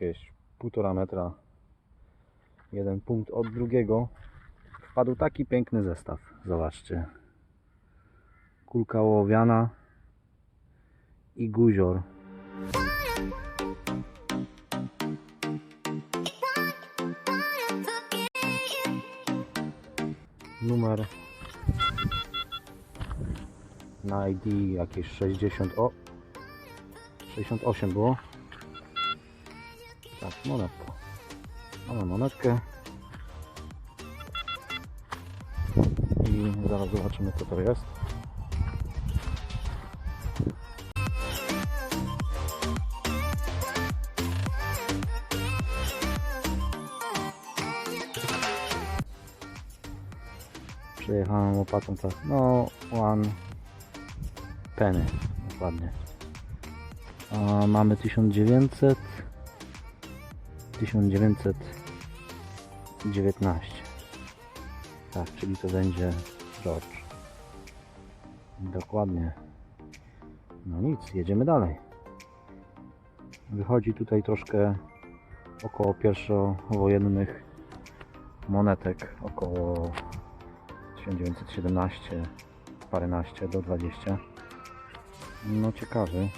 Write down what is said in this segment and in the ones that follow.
jakieś półtora metra, jeden punkt od drugiego, wpadł taki piękny zestaw. Zobaczcie. Kulka ołowiana i guzior. Numer na ID jakieś 60. O! 68 było. Tak, monetka. Mamy monetkę. I zaraz zobaczymy co to jest. Przejechałem łopatą tak. No, one penny. Dokładnie. A mamy 1900 1919 tak, czyli to będzie George. Dokładnie. No nic, jedziemy dalej. Wychodzi tutaj troszkę około pierwszowojennych monetek około 1917 paręnaście do 20 no ciekawy.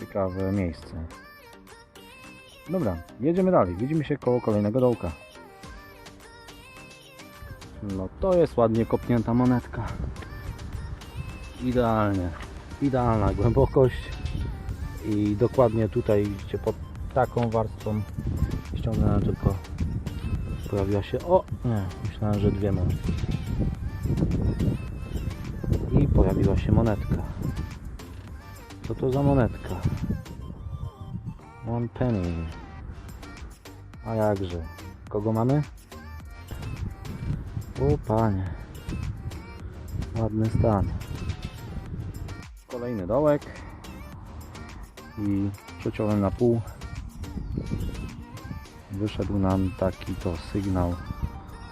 Ciekawe miejsce. Dobra, jedziemy dalej. Widzimy się koło kolejnego dołka. No to jest ładnie kopnięta monetka. Idealnie. Idealna głębokość. I dokładnie tutaj widzicie pod taką warstwą ściągnąłem tylko pojawiła się o nie, myślałem, że dwie monetki i pojawiła się monetka co to za monetka? One penny. A jakże? Kogo mamy? O panie. Ładny stan. Kolejny dołek. I przeciąłem na pół. Wyszedł nam taki to sygnał.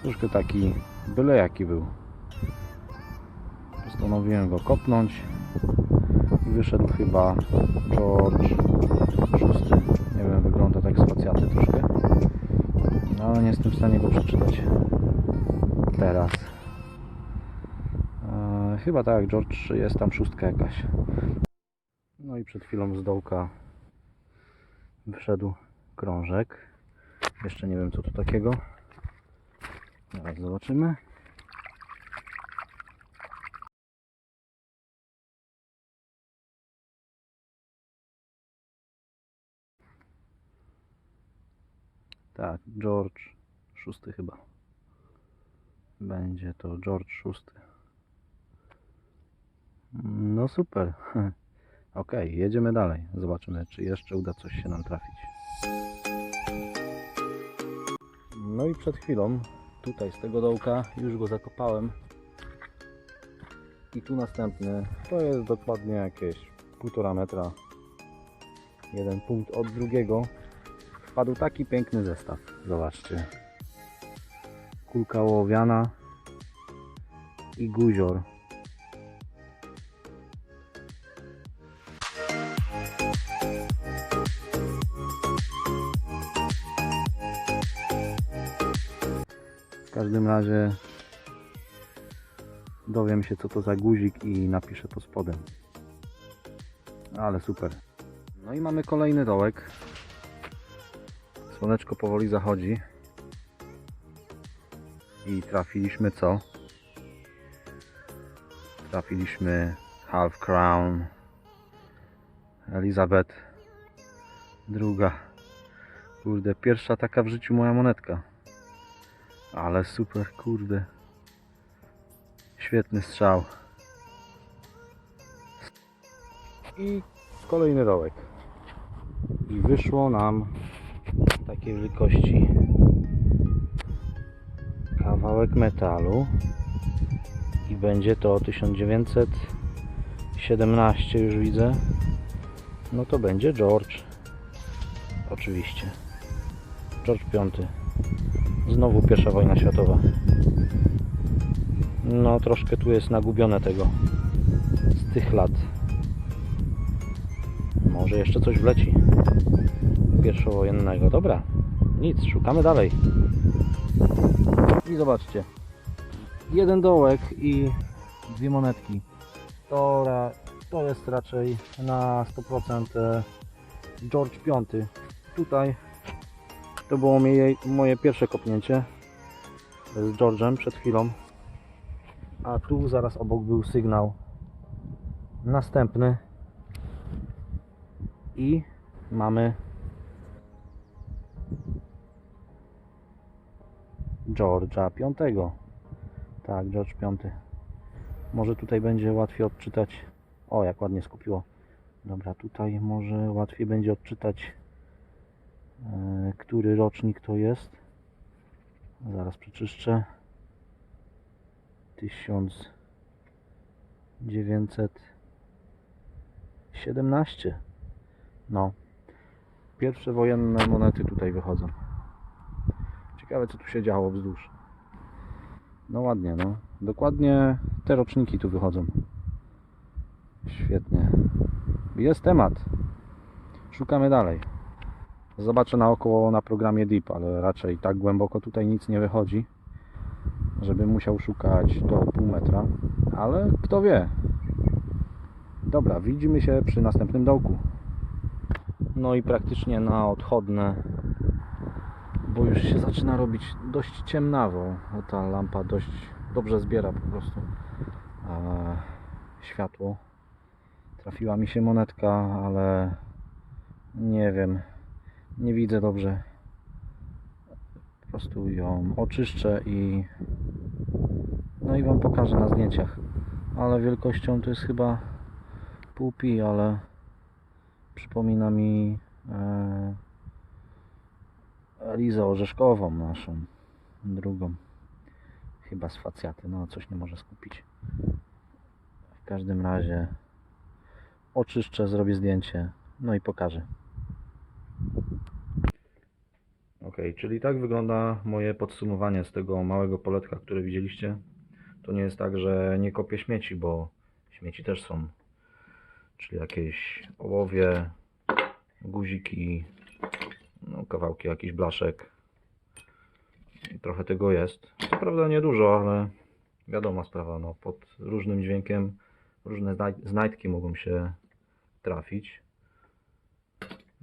Troszkę taki byle jaki był. Postanowiłem go kopnąć i wyszedł chyba George VI. Nie wiem, wygląda tak spacjaty troszkę. No, ale nie jestem w stanie go przeczytać teraz. E, chyba tak, George jest tam szóstka jakaś. No i przed chwilą z dołka wyszedł krążek. Jeszcze nie wiem co to takiego. Zaraz zobaczymy. Tak, George VI chyba. Będzie to George VI. No super. Ok, jedziemy dalej. Zobaczymy, czy jeszcze uda coś się nam trafić. No i przed chwilą, tutaj z tego dołka, już go zakopałem. I tu następny, to jest dokładnie jakieś półtora metra. Jeden punkt od drugiego wpadł taki piękny zestaw. Zobaczcie. Kulka ołowiana i guzior. W każdym razie dowiem się co to za guzik i napiszę pod spodem. Ale super. No i mamy kolejny dołek. Słoneczko powoli zachodzi. I trafiliśmy co? Trafiliśmy Half Crown. Elizabeth. Druga. Kurde, pierwsza taka w życiu moja monetka. Ale super, kurde. Świetny strzał. I kolejny dołek. I wyszło nam takiej wielkości kawałek metalu. I będzie to 1917 już widzę. No to będzie George. Oczywiście. George V znowu pierwsza wojna światowa. No troszkę tu jest nagubione tego. Z tych lat. Może jeszcze coś wleci. Pierwszowojennego. Dobra, nic, szukamy dalej. I zobaczcie. Jeden dołek i dwie monetki. To, to jest raczej na 100% e, George V. Tutaj to było moje, moje pierwsze kopnięcie z George'em przed chwilą. A tu zaraz obok był sygnał następny. I mamy George'a V. Tak, George V. Może tutaj będzie łatwiej odczytać. O, jak ładnie skupiło. Dobra, tutaj może łatwiej będzie odczytać, e, który rocznik to jest. Zaraz przeczyszczę. 1917. No. Pierwsze wojenne monety tutaj wychodzą. Ciekawe co tu się działo wzdłuż. No ładnie, no. Dokładnie te roczniki tu wychodzą. Świetnie. Jest temat. Szukamy dalej. Zobaczę naokoło na programie Deep, ale raczej tak głęboko tutaj nic nie wychodzi, żeby musiał szukać do pół metra. Ale kto wie. Dobra, widzimy się przy następnym dołku. No i praktycznie na odchodne, bo już się zaczyna robić dość ciemnawo. No Ta lampa dość dobrze zbiera po prostu e, światło. Trafiła mi się monetka, ale nie wiem, nie widzę dobrze. Po prostu ją oczyszczę i no i Wam pokażę na zdjęciach. Ale wielkością to jest chyba pół pi, ale przypomina mi e, Lizę orzeszkową naszą, drugą. Chyba z facjaty, no coś nie może skupić. W każdym razie oczyszczę, zrobię zdjęcie, no i pokażę. Ok, czyli tak wygląda moje podsumowanie z tego małego poletka, które widzieliście. To nie jest tak, że nie kopię śmieci, bo śmieci też są. Czyli jakieś ołowie, guziki, no, kawałki jakichś blaszek. I trochę tego jest. Co prawda niedużo, ale wiadoma sprawa, no, pod różnym dźwiękiem różne znaj- znajdki mogą się trafić.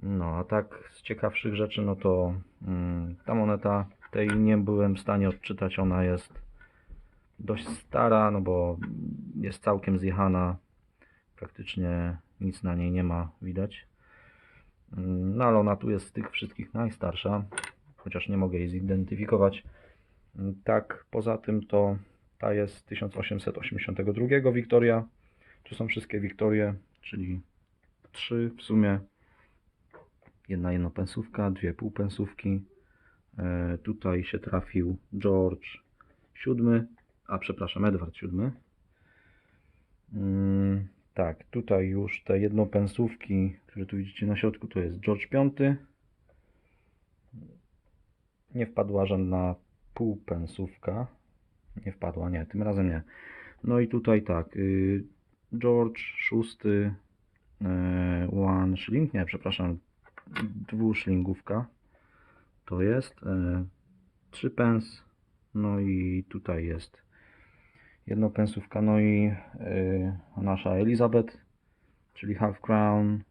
No, a tak z ciekawszych rzeczy, no to mm, ta moneta, tej nie byłem w stanie odczytać, ona jest dość stara, no bo jest całkiem zjechana, praktycznie nic na niej nie ma widać. No ale ona tu jest z tych wszystkich najstarsza, chociaż nie mogę jej zidentyfikować. Tak, poza tym to ta jest z 1882 Wiktoria. Tu są wszystkie Wiktorie, czyli trzy w sumie. Jedna jednopensówka, dwie półpensówki. E, tutaj się trafił George VII, a przepraszam, Edward VII. Tak, tutaj już te jednopensówki, które tu widzicie na środku, to jest George V. Nie wpadła żadna półpensówka. Nie wpadła, nie, tym razem nie. No i tutaj tak, y, George VI, y, one shilling, nie, przepraszam, dwuszlingówka to jest, y, trzy pence, no i tutaj jest jednopensówka, no i y, nasza Elizabeth, czyli half crown,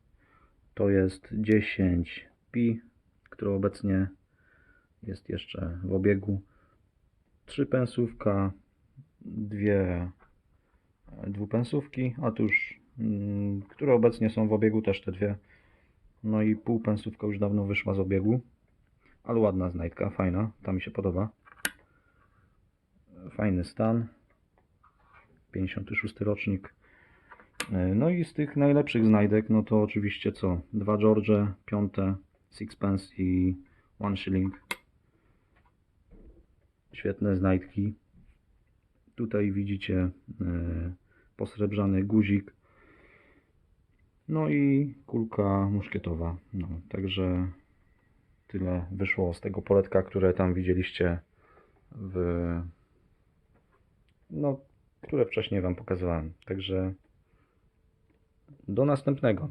to jest 10 pi, które obecnie jest jeszcze w obiegu. Trzy pensówka, dwie dwupensówki, a tuż, mm, które obecnie są w obiegu też te dwie. No i półpensówka już dawno wyszła z obiegu, ale ładna znajdka, fajna, ta mi się podoba. Fajny stan. 56 rocznik. E, No i z tych najlepszych znajdek, no to oczywiście co? Dwa George, piąte, sixpence i one shilling. Świetne znajdki. Tutaj widzicie e, posrebrzany guzik. No i kulka muszkietowa. No, także tyle wyszło z tego poletka, które tam widzieliście w no, które wcześniej Wam pokazywałem. Także do następnego.